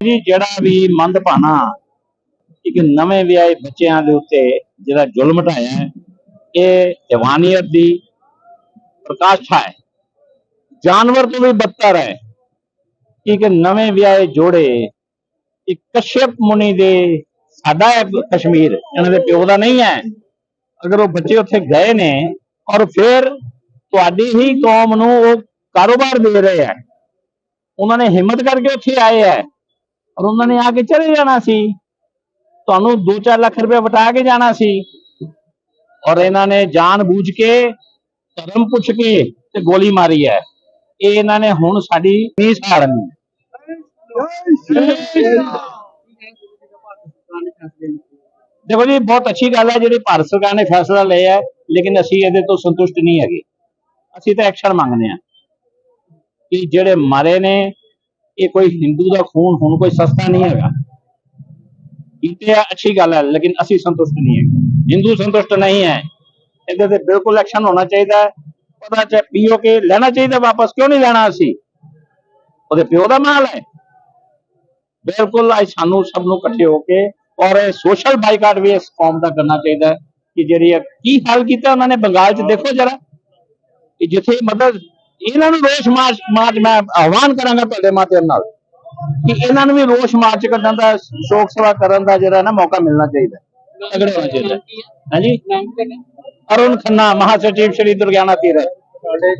ਜੀ ਜਿਹੜਾ ਵੀ ਮੰਦਭਾਣਾ ਇੱਕ ਨਵੇਂ ਵਿਆਹੇ ਬੱਚਿਆਂ ਦੇ ਉੱਤੇ ਜਿਹੜਾ ਜ਼ੁਲਮ ਢਾਇਆ ਹੈ, ਇਹ ਜਵਾਨੀਅਤ ਦੀ ਪ੍ਰਕਾਸ਼ਾ ਹੈ। ਜਾਨਵਰ ਤੋਂ ਵੀ ਬੱਤਰ ਹੈ। ਇੱਕ ਨਵੇਂ ਵਿਆਹੇ ਜੋੜੇ, ਇੱਕ ਕਸ਼ਯਪ ਮੁਨੀ ਦੇ ਸਾਡਾ ਹੈ ਕਸ਼ਮੀਰ, ਇਹਨਾਂ ਦੇ ਪਿਓ ਦਾ ਨਹੀਂ ਹੈ। ਅਗਰ ਉਹ ਬੱਚੇ ਉੱਥੇ ਗਏ ਨੇ ਔਰ ਫਿਰ ਤੁਹਾਡੀ ਹੀ ਕੌਮ ਨੂੰ ਉਹ ਕਾਰੋਬਾਰ ਦੇ ਰਹੇ ਹੈ। ਉਹਨਾਂ ਨੇ ਹਿੰਮਤ ਕਰਕੇ ਉੱਥੇ ਆਏ ਹੈ। ਔਰ ਉਹਨਾਂ ਨੇ ਆ ਕੇ ਚਲੇ ਜਾਣਾ ਸੀ। ਤੁਹਾਨੂੰ 2-4 ਲੱਖ ਰੁਪਏ ਵਟਾ ਕੇ ਜਾਣਾ ਸੀ। ਔਰ ਇਹਨਾਂ ਨੇ ਜਾਣ ਬੂਝ ਕੇ, ਧਰਮ ਪੁੱਛ ਕੇ ਤੇ ਗੋਲੀ ਮਾਰੀ ਹੈ। ਇਹ ਇਹਨਾਂ ਨੇ ਹੁਣ ਸਾਡੀ ਨਹੀਂ ਸਾੜਨੀ ਦੇਖੋ ਜੀ, ਬਹੁਤ ਅੱਛੀ ਗੱਲ ਹੈ ਜਿਹੜੀ ਭਾਰਤ ਸਰਕਾਰ ਨੇ ਫੈਸਲਾ ਲਿਆ ਹੈ, ਲੇਕਿਨ ਅਸੀਂ ਇਹਦੇ ਤੋਂ ਸੰਤੁਸ਼ਟ ਨਹੀਂ ਹੈਗੇ। ਅਸੀਂ ਤਾਂ ਐਕਸ਼ਨ ਮੰਗਦੇ ਹਾਂ ਕਿ ਜਿਹੜੇ ਮਾਰੇ ਨੇ ਇਹ ਕੋਈ ਹਿੰਦੂ ਦਾ ਖੂਨ ਹੁਣ ਕੋਈ ਸਸਤਾ ਨਹੀਂ ਹੈਗਾ। ਇਹ ਅੱਛੀ ਗੱਲ ਹੈ, ਲੇਕਿਨ ਅਸੀਂ ਸੰਤੁਸ਼ਟ ਨਹੀਂ ਹੈ ਹਿੰਦੂ ਸੰਤੁਸ਼ਟ ਨਹੀਂ ਹੈ। ਇਹਦੇ ਤੇ ਬਿਲਕੁਲ ਐਕਸ਼ਨ ਹੋਣਾ ਚਾਹੀਦਾ ਹੈ। ਪਤਾ ਚ ਪੀਓ ਕੇ ਲੈਣਾ ਚਾਹੀਦਾ ਵਾਪਸ, ਕਿਉਂ ਨਹੀਂ ਲੈਣਾ ਅਸੀਂ? ਉਹਦੇ ਪਿਓ ਦਾ ਮਾਲ ਹੈ। ਬਿਲਕੁਲ ਅੱਜ ਸਾਨੂੰ ਸਭ ਨੂੰ ਇਕੱਠੇ ਹੋ ਕੇ ਔਰ ਸੋਸ਼ਲ ਬਾਈਕਾਟ ਵੀ ਇਸ ਕੌਮ ਦਾ ਕਰਨਾ ਚਾਹੀਦਾ ਕਿ ਜਿਹੜੀ ਇਹ ਕੀ ਹਾਲ ਕੀਤਾ ਉਹਨਾਂ ਨੇ ਬੰਗਾਲ 'ਚ, ਦੇਖੋ ਜਰਾ। ਕਿ ਜਿੱਥੇ ਮਤਲਬ ਇਹਨਾਂ ਨੂੰ ਰੋਸ ਮਾਰਚ ਮਾਰਚ ਮੈਂ ਆਹਵਾਨ ਕਰਾਂਗਾ ਤੁਹਾਡੇ ਮਾਧਿਅਮ ਨਾਲ ਕਿ ਇਹਨਾਂ ਨੂੰ ਵੀ ਰੋਸ ਮਾਰਚ ਕੱਢਣ ਦਾ, ਸ਼ੋਕ ਸਭਾ ਕਰਨ ਦਾ ਜਿਹੜਾ ਨਾ ਮੌਕਾ ਮਿਲਣਾ ਚਾਹੀਦਾ ਤਗੜੇ ਹੋਣਾ ਚਾਹੀਦਾ ਹਾਂਜੀ? ਅਰੁਣ ਖੰਨਾ, ਮਹਾਸਚਿਵ ਸ਼੍ਰੀ ਦੁਰਗਿਆਨਾ ਤੀਰਥ। ਸਾਡੇ